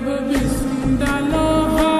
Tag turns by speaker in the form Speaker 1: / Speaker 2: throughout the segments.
Speaker 1: never listened. I love her.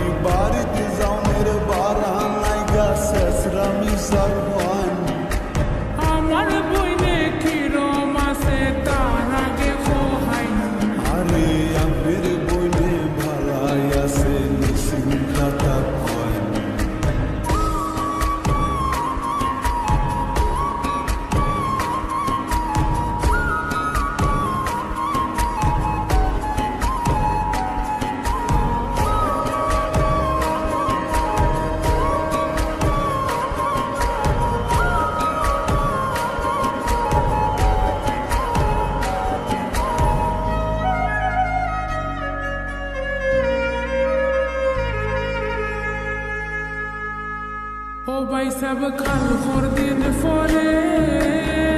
Speaker 2: you
Speaker 1: Oh, by Sabakal, for the falling.